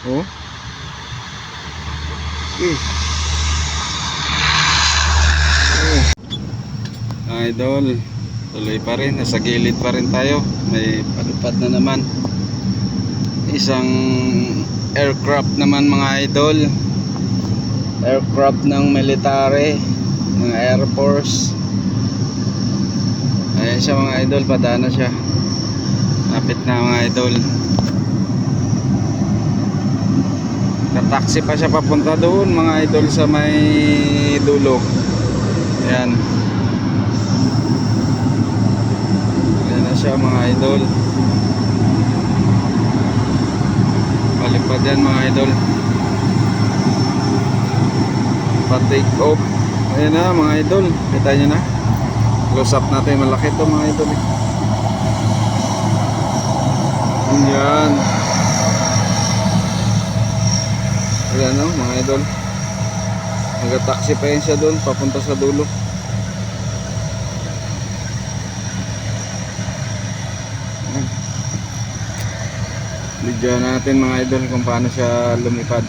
Oh. Eh. Oh. Idol, tuloy pa rin. Nasa gilid pa rin tayo. May palipad na naman. Isang aircraft naman mga idol. Aircraft ng military. Ng Air Force. Ayan siya mga idol. Padana siya. Lapit na mga idol. Kataksi pa siya papunta doon mga idol sa may dulo. Ayan. Ayan na siya mga idol. Palipad yan mga idol. Pa-take off. Ayan na mga idol. Kita nyo na. Close up natin. Malaki to mga idol. eh. Ayan. O mga idol. Nag-taxi pa yun siya doon. Papunta sa dulo. Bigyan natin mga idol kung paano siya lumipad.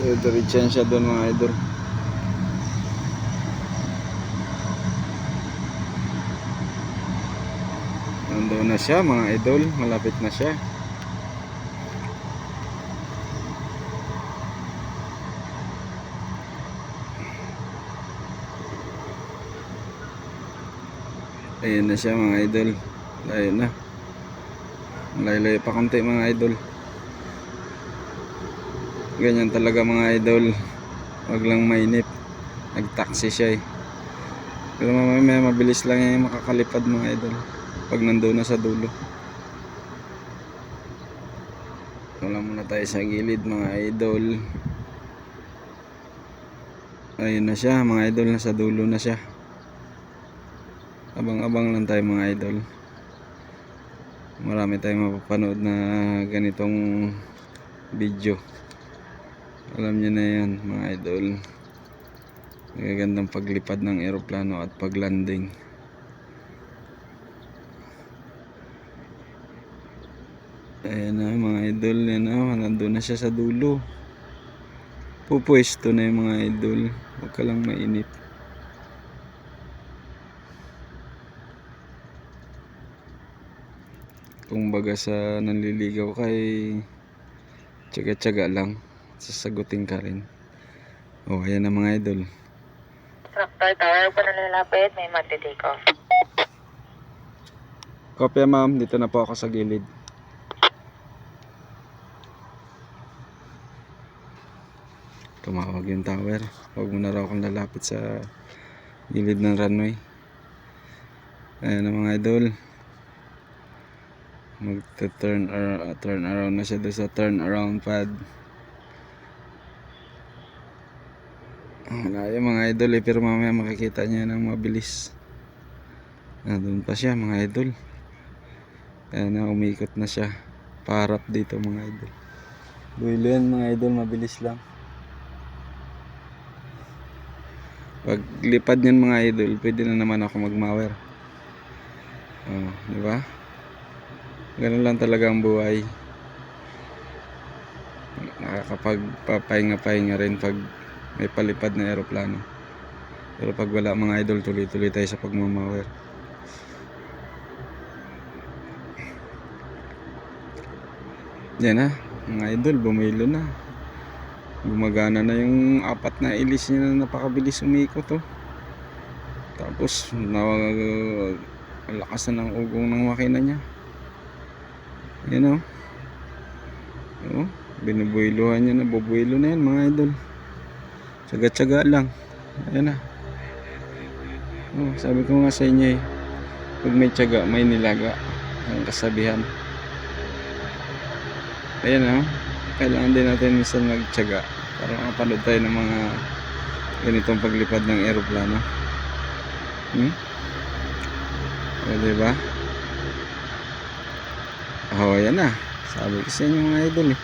Ayan. Diretso siya doon mga idol. Nandun na siya mga idol. Malapit na siya. Ayan na siya mga idol. Layo na. Layo-layo pa konti mga idol. Ganyan talaga mga idol. Huwag lang mainip. Nag-taxi siya eh. Pero mamaya mabilis lang yung makakalipad mga idol. Pag nandoon na sa dulo. Wala muna tayo sa gilid mga idol. Ayun na siya mga idol. Nasa dulo na siya. Abang-abang lang tayo mga idol. Marami tayong mapapanood na ganitong video. Alam niyo na yan mga idol. Magagandang paglipad ng eroplano at paglanding. Ayan na mga idol. Yan na. Nandun na siya sa dulo. Pupwesto na yung mga idol. Huwag ka lang mainip. Kung baga sa nanliligaw kay tsaga-tsaga lang. Sasagutin ka rin. Oh, ayan na mga idol. Tractor tower po na lalapit, may magte-take off. Kopya ma'am, dito na po ako sa gilid. Tumawag yung tower. Huwag mo na raw akong lalapit sa gilid ng runway. Ayan na mga idol. Magta-turn ar- turn around na siya doon sa turn around pad. Malayo mga idol eh, pero mamaya makikita niya ng mabilis. Nandun pa siya mga idol. Kaya na umikot na siya. Parap dito mga idol. Builo yan mga idol, mabilis lang. Pag lipad niyan mga idol, pwede na naman ako magmawer. Oh, di ba? Ganun lang talaga ang buhay. Nakakapagpapahinga-pahinga rin pag may palipad na eroplano. Pero pag wala mga idol, tuloy-tuloy tayo sa pagmamawer. Yan na, mga idol, bumilo na. Gumagana na yung apat na ilis niya na napakabilis umikot oh. Tapos, nawag, lakas na ng ugong ng makina niya. Yan oh. Oh, binubuiluhan niya na, na yan mga idol. Tsaga-tsaga lang. Ayan na. Oh, sabi ko nga sa inyo eh, pag may tsaga, may nilaga. Ang kasabihan. Ayan oh. Kailangan din natin minsan magtyaga para makapanood tayo ng mga ganitong paglipad ng eroplano. Hmm? O, diba? Oh, ayan na. Sabi ko sa inyo mga idol eh.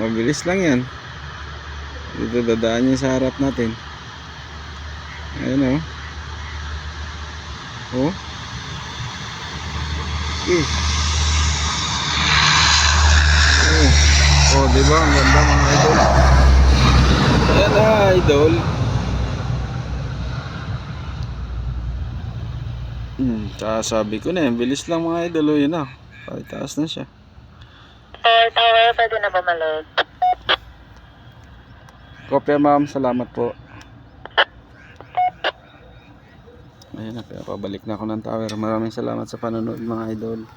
Mabilis lang yan. Dito dadaan niya sa harap natin. Ayun oh. Oh. Eh. Oh. Oh, di ba? Ang ganda mga idol. Ayan na, idol. Hmm, sabi ko na, eh, bilis lang mga idol. Oh, yun na. Pakitaas na siya. Tower tower, pwede na bumalik. Kopya ma'am, salamat po. Ayun na, kaya pabalik na ako ng tower. Maraming salamat sa panonood mga idol.